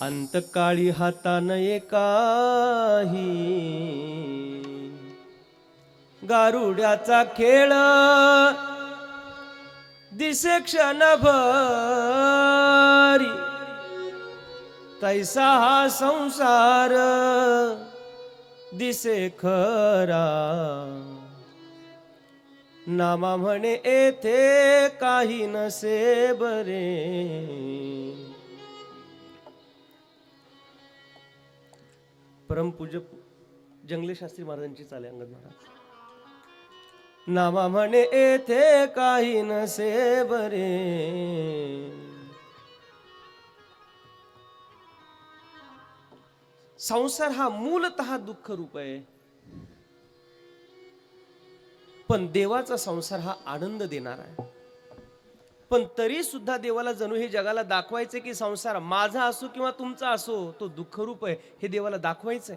अंतकाळी हातान एकाही गारुड्याचा खेळ दिसे क्षणभरी. तैसा हा संसार दिसे खरा. नामा म्हणे येथे काही नसे बरे. परमपूज्य जंगले शास्त्री महाराजांची चाले अंगद महाराज. नामा म्हणे येथे काही नसे बरे. संसार हा मूलतः दुःख रूप आहे. पण देवाचा संसार हा आनंद देणार आहे. पण तरी सुद्धा देवाला जणू हे जगाला दाखवायचे की संसार माझा असो किंवा तुमचा असो तो दुःखरूप आहे हे देवाला दाखवायचंय.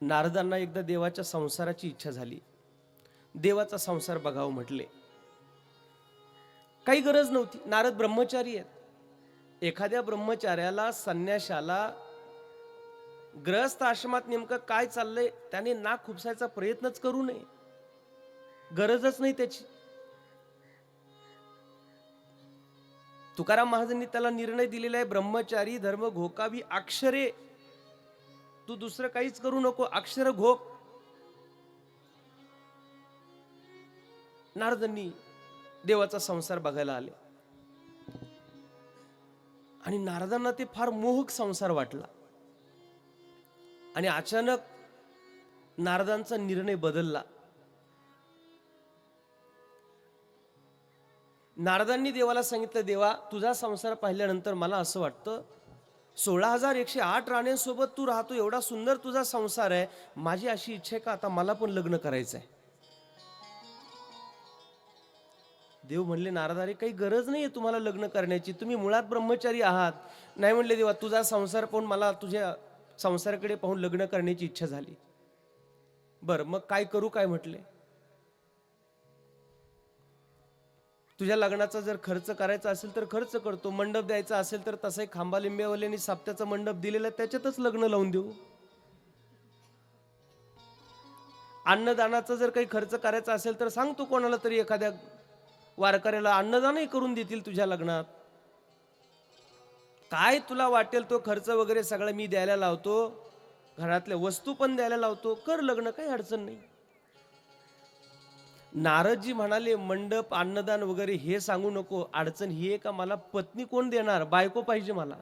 नारदांना एकदा देवाच्या संसाराची इच्छा झाली. देवाचा संसार बघावं म्हटले. काही गरज नव्हती. नारद ब्रह्मचारी आहेत. एखाद्या ब्रह्मचार्याला संन्याशाला ग्रहस्थ आश्रमात नेमकं काय चाललंय त्याने नाक खुपसायचा प्रयत्नच करू नये. गरजच नाही त्याची. तुकाराम महाराजांनी त्याला निर्णय दिलेला आहे ब्रह्मचारी धर्म घोकावी अक्षरे. तू दुसरं काहीच करू नको अक्षर घोक. नारदांनी देवाचा संसार बघायला आले. आणि नारदांना ते फार मोहक संसार वाटला. आणि अचानक नारदांचा निर्णय बदलला. नारदांनी देवाला सांगितलं देवा तुझा संसार पाहिल्यानंतर मला असं वाटतं सोळा हजार एकशे आठ राण्यांसोबत तू राहतो एवढा सुंदर तुझा संसार आहे. माझी अशी इच्छा आहे का आता मला पण लग्न करायचं आहे देव म्हणले नारदारे काही गरज नाही आहे तुम्हाला लग्न करण्याची. तुम्ही मुळात ब्रह्मचारी आहात. नाही म्हणले देवा तुझा संसार पाहून मला तुझ्या संसाराकडे पाहून लग्न करण्याची इच्छा झाली. बरं मग काय करू काय म्हटले? तुझ्या लग्नाचा जर खर्च करायचा असेल तर खर्च करतो मंडप द्यायचा असेल तर तसंही खांबा लिंब्यावाल्यांनी साप्त्याचा मंडप दिलेला त्याच्यातच लग्न लावून देऊ. अन्नदानाचा जर काही खर्च करायचा असेल तर सांगतो कोणाला तरी एखाद्या वारकऱ्याला अन्नदानही करून देतील तुझ्या लग्नात. काय तुला वाटेल तो खर्च वगैरे सगळं मी द्यायला लावतो घरातल्या वस्तू पण द्यायला लावतो कर लग्न काही अडचण नाही. नारदजी म्हणाले मंडप अन्नदान वगैरे हे सांगू नको. अडचण ही आहे का मला? पत्नी कोण देणार? बायको पाहिजे मला.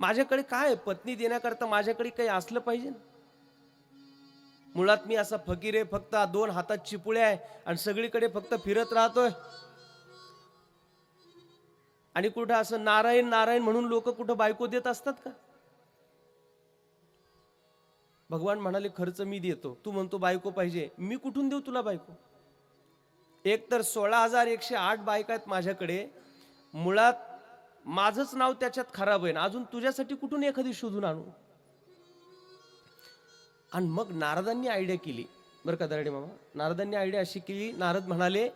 माझ्याकडे काय पत्नी देण्याकरता माझ्याकडे काही असलं पाहिजे मुळात मी असा फकीर आहे फक्त दोन हातात चिपुळ्या आहे आणि सगळीकडे फक्त फिरत राहतोय. आणि कुठं असं नारायण नारायण म्हणून लोक कुठं बायको देत असतात का? भगवान म्हणाले खर्च मी देतो. तू म्हणतो बायको पाहिजे. मी कुठून देऊ तुला बायको? एक तर सोळा हजार एकशे आठ बायका आहेत माझ्याकडे. मुळात माझंच नाव त्याच्यात खराब आहे ना अजून तुझ्यासाठी कुठून एखादी शोधून आणू? आणि मग नारदांनी आयडिया केली. बरं का दरडे मामा? नारदांनी आयडिया अशी केली. नारद म्हणाले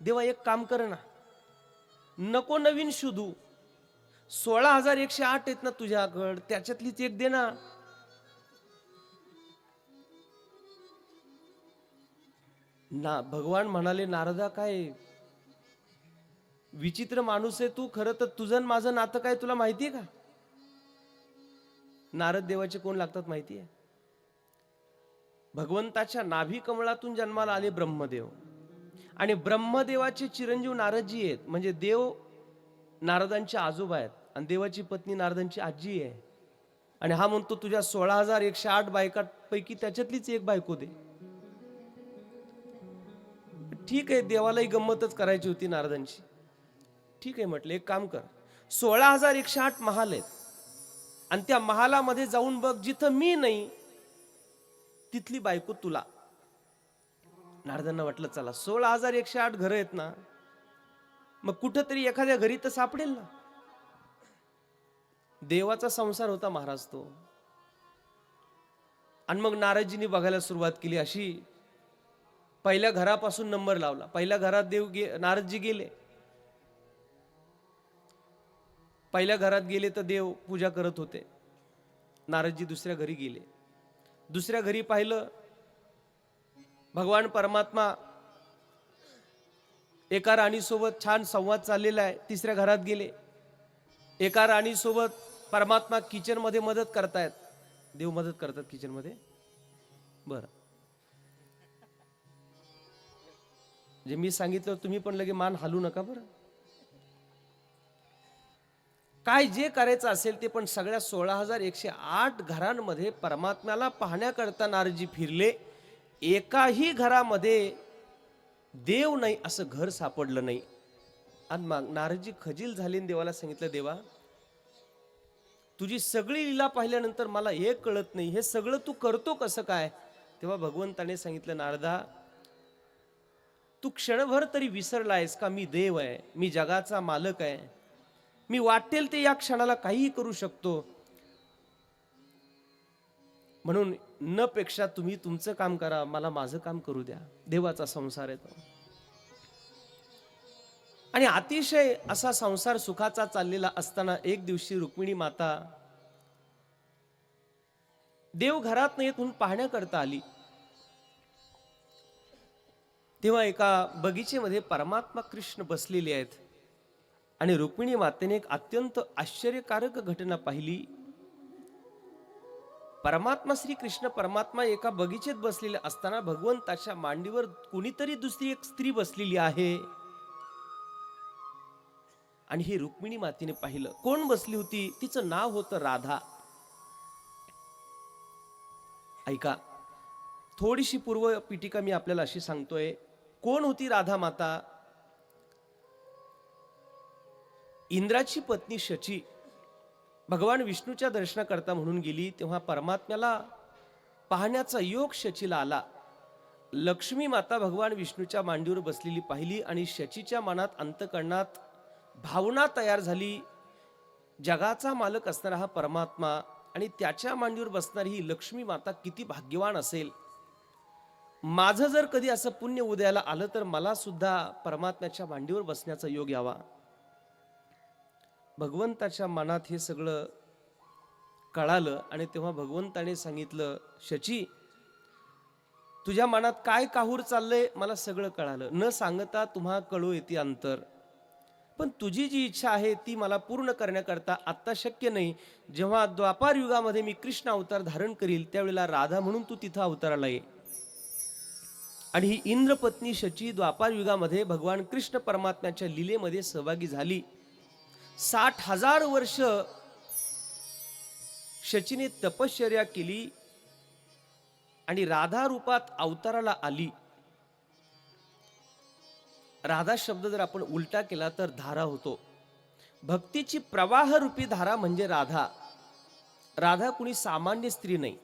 देवा एक काम कर ना. नको नवीन शोधू. सोळा हजार एकशे आठ आहेत ना तुझ्याकड. त्याच्यातलीच एक दे ना. ना भगवान म्हणाले नारदा काय? विचित्र माणूस आहे तू खरं तर तुझं माझं नातं काय तुला माहिती आहे का? नारद देवाचे कोण लागतात माहिती आहे भगवंताच्या नाभी कमळातून जन्माला आले ब्रह्मदेव. आणि ब्रह्मदेवाचे चिरंजीव नारदजी आहेत. म्हणजे देव नारदांचे आजोबा आहेत आणि देवाची पत्नी नारदांची आजी आहे. आणि हा म्हणतो तुझ्या सोळा हजार एकशे आठ बायकांपैकी त्याच्यातलीच एक बायको दे. ठीक आहे देवालाही गंमतच करायची होती नारदांची. ठीक आहे म्हटलं एक काम कर. सोळा हजार एकशे आठ महाल आहेत. आणि त्या महालामध्ये जाऊन बघ जिथं मी नाही तिथली बायको तुला. नारदांना वाटलं चला सोळा हजार एकशे आठ घरं आहेत ना मग कुठंतरी एखाद्या घरी तर सापडेल ना. देवाचा संसार होता महाराज तो. आणि मग नारदजींनी बघायला सुरुवात केली अशी पहिल्या घरापासून नंबर लावला. पहिल्या घरात देव गे नारदजी गेले. पहिल्या घरात गेले तर देव पूजा करत होते. नारदजी दुसऱ्या घरी गेले. दुसऱ्या घरी पाहिलं भगवान परमात्मा एका राणीसोबत छान संवाद चाललेला आहे. तिसऱ्या घरात गेले. एका राणीसोबत परमात्मा किचनमध्ये मदत करतायत. देव मदत करतात किचनमध्ये? बरं. जे मी सांगितलं तुम्ही पण लगे मान हलू नका बरं. काय जे करायचं असेल ते पण सगळ्या सोळा हजार एकशे आठ घरांमध्ये परमात्म्याला पाहण्याकरता नारजी फिरले. एकाही घरामध्ये देव नाही असं घर सापडलं नाही. आणि मग नारजी खजील झाले देवाला सांगितलं देवा तुझी सगळी लीला पाहिल्यानंतर मला हे कळत नाही. हे सगळं तू करतो कसं काय? तेव्हा भगवंताने सांगितलं नारदा तू क्षणभर तरी विसरलायस का? मी देव आहे मी जगाचा मालक आहे. मी वाटेल ते या क्षणाला काहीही करू शकतो. म्हणून न पेक्षा तुम्ही तुमचं काम करा मला माझं काम करू द्या. देवाचा संसार आहे तो. आणि अतिशय असा संसार सुखाचा चाललेला असताना एक दिवशी रुक्मिणी माता देव घरात नाही पाहण्याकरता आली. तेव्हा एका बगीचेमध्ये परमात्मा कृष्ण बसलेले आहेत. आणि रुक्मिणी मातेने एक अत्यंत आश्चर्यकारक घटना पाहिली. परमात्मा श्री कृष्ण परमात्मा एका बगीचेत बसलेले असताना भगवंताच्या मांडीवर कुणीतरी दुसरी एक स्त्री बसलेली आहे. आणि ही रुक्मिणी मातेने पाहिलं. कोण बसली होती? तिचं नाव होतं राधा. ऐका थोडीशी पूर्व पीठिका मी आपल्याला अशी सांगतोय. कोण होती राधा माता? इंद्राची पत्नी शची. भगवान विष्णूच्या दर्शनाकरता म्हणून गेली तेव्हा परमात्म्याला पाहण्याचा योग शचीला आला. लक्ष्मी माता भगवान विष्णूच्या मांडीवर बसलेली पाहिली आणि शचीच्या मनात अंतकरणात भावना तयार झाली. जगाचा मालक असणारा हा परमात्मा आणि त्याच्या मांडीवर बसणारी ही लक्ष्मी माता किती भाग्यवान असेल. माझं जर कधी असं पुण्य उदयाला आलं तर मला सुद्धा परमात्म्याच्या मांडीवर बसण्याचा योग यावा. भगवंताच्या मनात हे सगळं कळालं आणि तेव्हा भगवंताने सांगितलं शची तुझ्या मनात काय काहूर चाललंय मला सगळं कळालं. न सांगता तुम्हा कळू येते अंतर. पण तुझी जी इच्छा आहे ती मला पूर्ण करण्याकरता आत्ता शक्य नाही. जेव्हा द्वापार युगामध्ये मी कृष्ण अवतार धारण करील त्यावेळेला राधा म्हणून तू तिथं अवताराला ये. आणि ही इंद्रपत्नी शची द्वापार युगामध्ये भगवान कृष्ण परमात्म्याच्या लीलेमध्ये सहभागी झाली. साठ हजार वर्ष शचीने तपश्चर्या केली आणि राधा रूपात अवताराला आली. राधा शब्द जर आपण उलटा केला तर धारा होतो. भक्तीची प्रवाह रूपी धारा म्हणजे राधा. राधा कुणी सामान्य स्त्री नाही.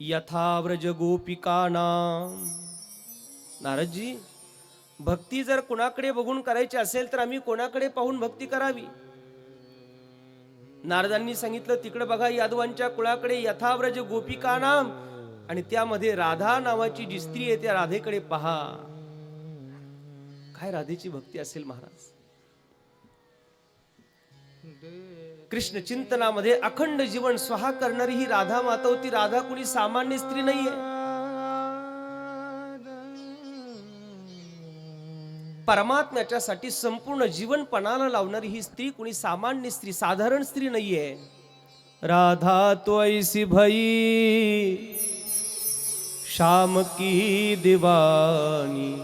यथाव्रज गोपिकाना नारदजी भक्ती जर कोणाकडे बघून करायची असेल तर आम्ही कोणाकडे पाहून भक्ती करावी? नारदांनी सांगितलं तिकडे बघा यादवांच्या कुळाकडे यथाव्रज गोपिका नाम आणि त्यामध्ये राधा नावाची जी स्त्री आहे त्या राधेकडे पहा. काय राधेची भक्ती असेल महाराज? कृष्ण चिंतनामध्ये अखंड जीवन स्वहा करणारी ही राधा माता होती. राधा कुणी सामान्य स्त्री नाहीये. परमात्म्याच्यासाठी संपूर्ण जीवन पणाला लावणारी ही स्त्री कुणी सामान्य स्त्री साधारण स्त्री नाहीये. राधा तो ऐसी भई शाम की दिवानी.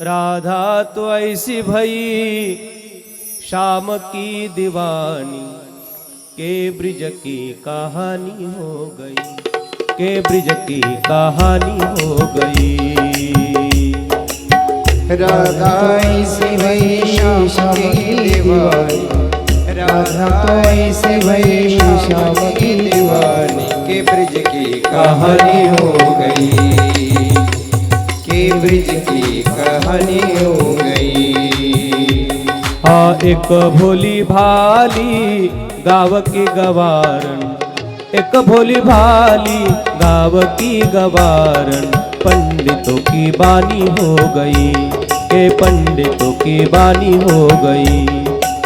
राधा तो ऐसी भई शाम की दीवानी, के ब्रिज की कहानी हो गई, के ब्रिज की कहानी हो गई। राधा ऐसी भई श्याम की दीवानी, राधा ऐसी भई श्याम की दीवानी, के ब्रिज की कहानी हो गई, के ब्रिज की कहानी हो गई। एक भोली भाली गाव की गवारण। एक भोली भाली गाव की गवारन पंडितों की बानी हो गई के पंडितों की बानी हो गई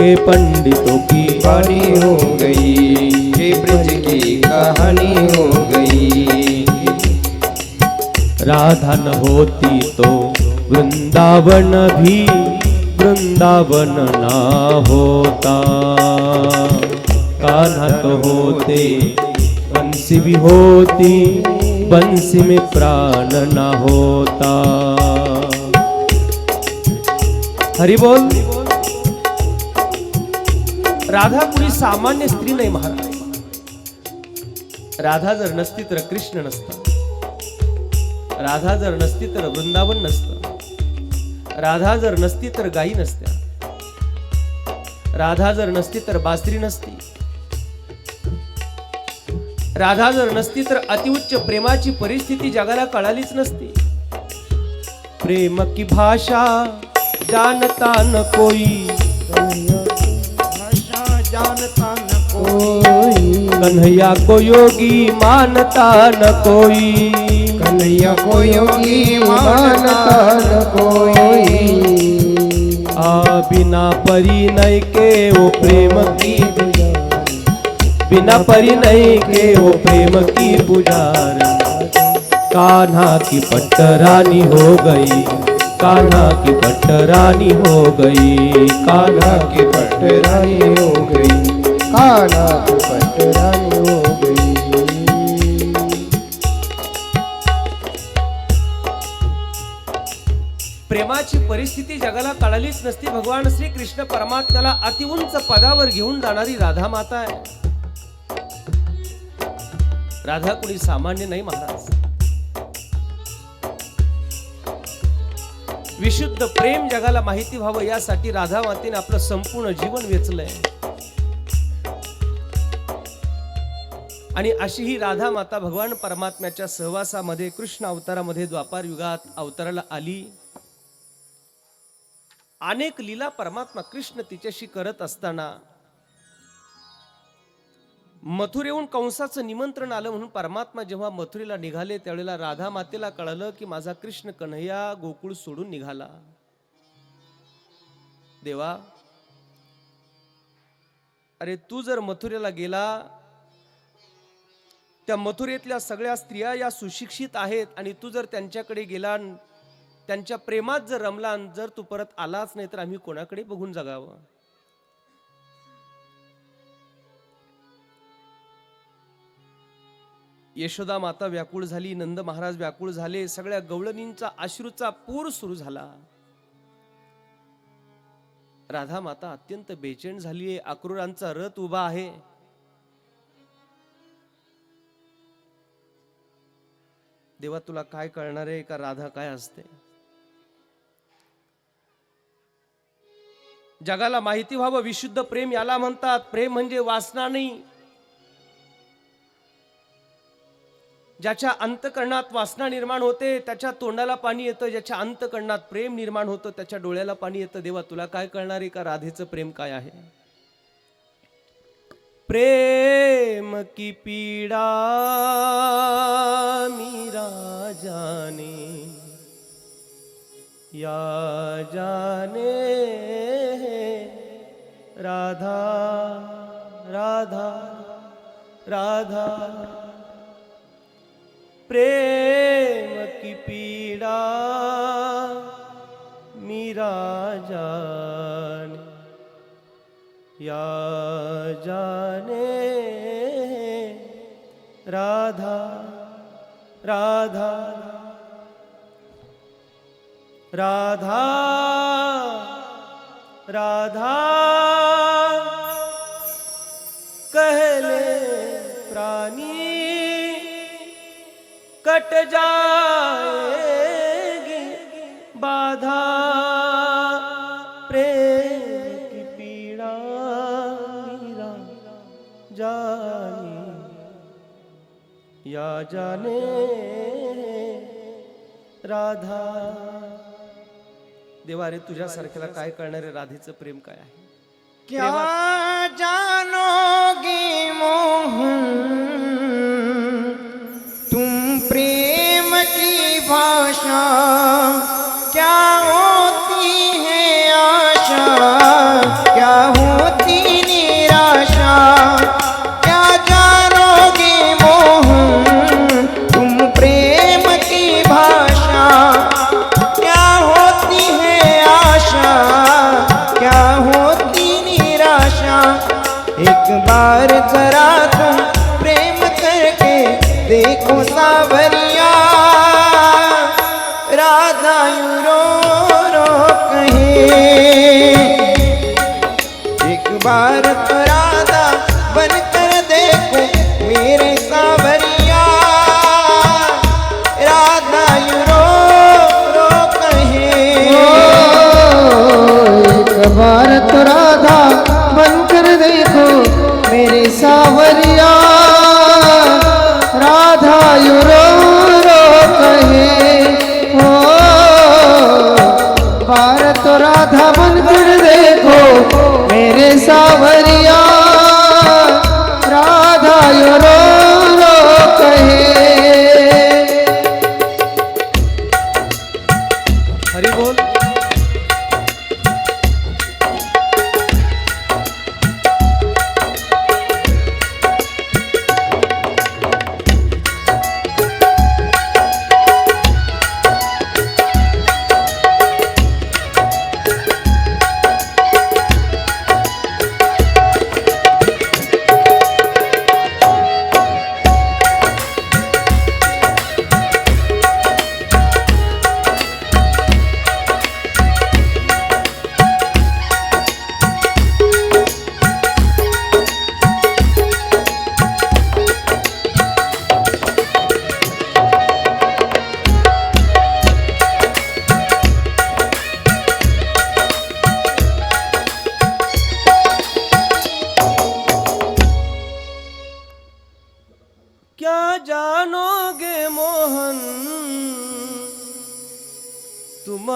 के पंडितों की वाणी हो गई। हे ब्रज की कहानी हो गई। राधा न होती तो वृंदावन भी वृंदावन ना होता। कान्हा तो होते बंसी भी होती बंसी में प्राण ना होता। हरि बोल। राधा कुणी सामान्य स्त्री नाही महाराज. राधा जर नसती तर कृष्ण नसता. राधा जर नसती तर वृंदावन नसतं. राधा जर नसती तर गायी नसत्या राधा जर नसती तर बासरी नसती. राधा जर नसती तर अतिउच्च प्रेमाची परिस्थिती जगाला कळालीच नसती. प्रेम की भाषा जानता न कोई. भाषा जानता न कोई. कन्हैया को योगी मानता न कोई. कन्हैया को योगी मानता न कोई। आ बिना परिणय के वो प्रेम की बिना परिणय के वो प्रेम की पुजार। कान्हा की पट्टरानी हो गई कान्हा की पट्टरानी हो गई कान्हा की पटरानी हो गई। काना परिस्थिती जगाला कळालीच नसती. भगवान श्री कृष्ण परमात्म्याला अतिउंच पदावर घेऊन जाणारी राधा माता आहे. राधा कुणी सामान्य नाही महाराज. विशुद्ध प्रेम जगाला माहिती व्हावं यासाठी राधा मातेने आपलं संपूर्ण जीवन वेचलंय. आणि अशी ही राधा माता भगवान परमात्म्याच्या सहवासामध्ये कृष्ण अवतारामध्ये द्वापार युगात अवताराला आली. अनेक लीला परमात्मा कृष्ण तिच्याशी करत असताना मथुरेहून कंसाचं निमंत्रण आलं म्हणून परमात्मा जेव्हा मथुरेला निघाले त्यावेळेला राधा मातेला कळलं की माझा कृष्ण कन्हैया गोकुळ सोडून निघाला. देवा अरे तू जर मथुरेला गेला त्या मथुरेतल्या सगळ्या स्त्रिया या सुशिक्षित आहेत आणि तू जर त्यांच्याकडे गेला त्यांच्या प्रेमात जर रमला जर तू परत आलाच नाही तर आम्ही कोणाकडे बघून जगावं? यशोदा माता व्याकुळ झाली नंद महाराज व्याकुळ झाले सगळ्या गवळणींचा अश्रूचा पूर सुरू झाला. राधा माता अत्यंत बेचैन झालीये अक्रूरांचा रथ उभा आहे. देवा तुला काय कळणार आहे? का राधा काय असते? जगाला माहिती व्हावं विशुद्ध प्रेम याला म्हणतात. प्रेम म्हणजे वासना नाही. ज्याच्या अंतकरणात वासना निर्माण होते त्याच्या तोंडाला पाणी येतं. ज्याच्या अंतकरणात प्रेम निर्माण होतं त्याच्या डोळ्याला पाणी येतं. देवा तुला काय कळणार आहे का? राधेचं प्रेम काय आहे? प्रेम की पीडा मी राजाने या जाने राधा राधा राधा। प्रेम की पीड़ा मीरा जान। या जाने राधा राधा। राधा राधा कहले प्राणी कट जाएगी बाधा प्रेम की पीड़ा मीरा जाने। या जाने राधा। देवा रे तुझ्यासारख्याला काय कळणारे राधेचं प्रेम काय आहे? क्या जानोगी मोहन? बार जरा तुम प्रेम करके देखो सावरिया। राधा यूँ रो रो कहे। एक बार तो राधा बन कर देखो मेरे सावरिया। राधा यूँ रो रो कहे। एक बार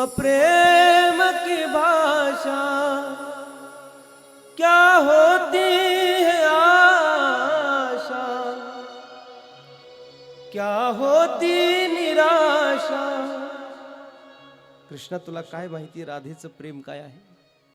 प्रेम की भाषा क्या होती है आशा? क्या होती निराशा? कृष्णा तुला काय माहिती राधेचं प्रेम काय आहे?